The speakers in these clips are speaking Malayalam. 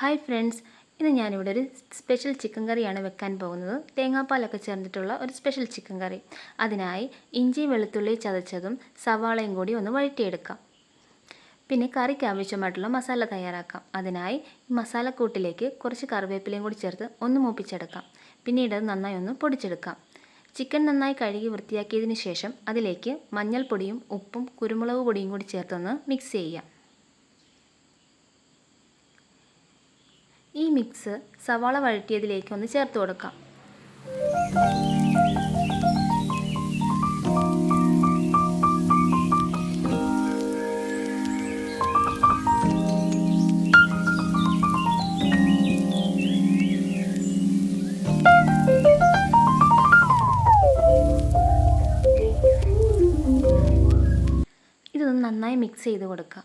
ഹായ് ഫ്രണ്ട്സ് ഇന്ന് ഞാനിവിടെ ഒരു സ്പെഷ്യൽ ചിക്കൻ കറിയാണ് വെക്കാൻ പോകുന്നത്. തേങ്ങാപ്പാലൊക്കെ ചേർന്നിട്ടുള്ള ഒരു സ്പെഷ്യൽ ചിക്കൻ കറി. അതിനായി ഇഞ്ചി വെളുത്തുള്ളി ചതച്ചതും സവാളയും കൂടി ഒന്ന് വഴറ്റിയെടുക്കാം. പിന്നെ കറിക്ക് ആവശ്യമായിട്ടുള്ള മസാല തയ്യാറാക്കാം. അതിനായി മസാലക്കൂട്ടിലേക്ക് കുറച്ച് കറിവേപ്പിലയും കൂടി ചേർത്ത് ഒന്ന് മൂപ്പിച്ചെടുക്കാം. പിന്നീട് അത് നന്നായി ഒന്ന് പൊടിച്ചെടുക്കാം. ചിക്കൻ നന്നായി കഴുകി വൃത്തിയാക്കിയതിന് ശേഷം അതിലേക്ക് മഞ്ഞൾപ്പൊടിയും ഉപ്പും കുരുമുളക് പൊടിയും കൂടി ചേർത്തൊന്ന് മിക്സ് ചെയ്യാം. മിക്സ് സവാള വഴറ്റിയതിലേക്ക് ഒന്ന് ചേർത്ത് കൊടുക്കാം. ഇതൊന്ന് നന്നായി മിക്സ് ചെയ്ത് കൊടുക്കാം.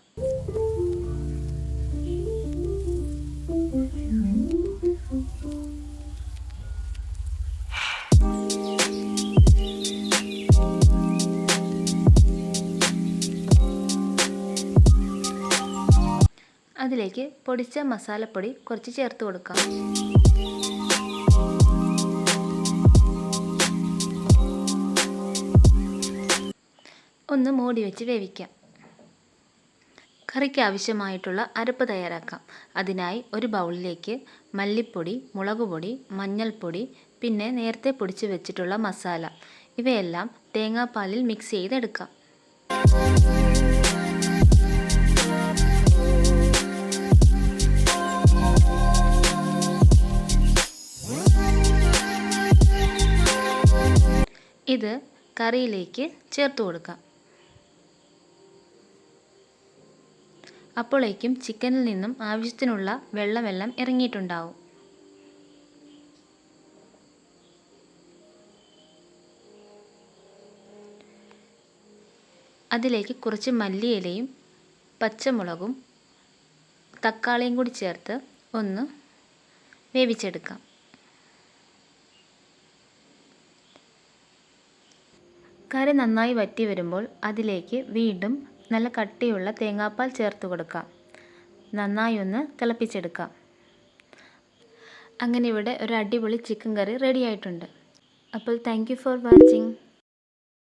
അതിലേക്ക് പൊടിച്ച മസാലപ്പൊടി കുറച്ച് ചേർത്ത് കൊടുക്കാം. ഒന്ന് മൂടി വെച്ച് വേവിക്കാം. കറിക്ക് ആവശ്യമായിട്ടുള്ള അരപ്പ് തയ്യാറാക്കാം. അതിനായി ഒരു ബൗളിലേക്ക് മല്ലിപ്പൊടി മുളകുപൊടി മഞ്ഞൾപ്പൊടി പിന്നെ നേരത്തെ പൊടിച്ച് വെച്ചിട്ടുള്ള മസാല. ഇവയെല്ലാം തേങ്ങാപ്പാലിൽ മിക്സ് ചെയ്തെടുക്കാം. ഇത് കറിയിലേക്ക് ചേർത്ത് കൊടുക്കാം. അപ്പോഴേക്കും ചിക്കനിൽ നിന്നും ആവശ്യത്തിനുള്ള വെള്ളമെല്ലാം ഇറങ്ങിയിട്ടുണ്ടാവും. അതിലേക്ക് കുറച്ച് മല്ലിയിലയും പച്ചമുളകും തക്കാളിയും കൂടി ചേർത്ത് ഒന്ന് വേവിച്ചെടുക്കാം. കറി നന്നായി വറ്റി വരുമ്പോൾ അതിലേക്ക് വീണ്ടും നല്ല കട്ടിയുള്ള തേങ്ങാപ്പാൽ ചേർത്ത് കൊടുക്കാം. നന്നായി ഒന്ന് തിളപ്പിച്ചെടുക്കാം. അങ്ങനെ ഇവിടെ ഒരു അടിപൊളി ചിക്കൻ കറി റെഡി ആയിട്ടുണ്ട്. അപ്പോൾ താങ്ക് ഫോർ വാച്ചിങ്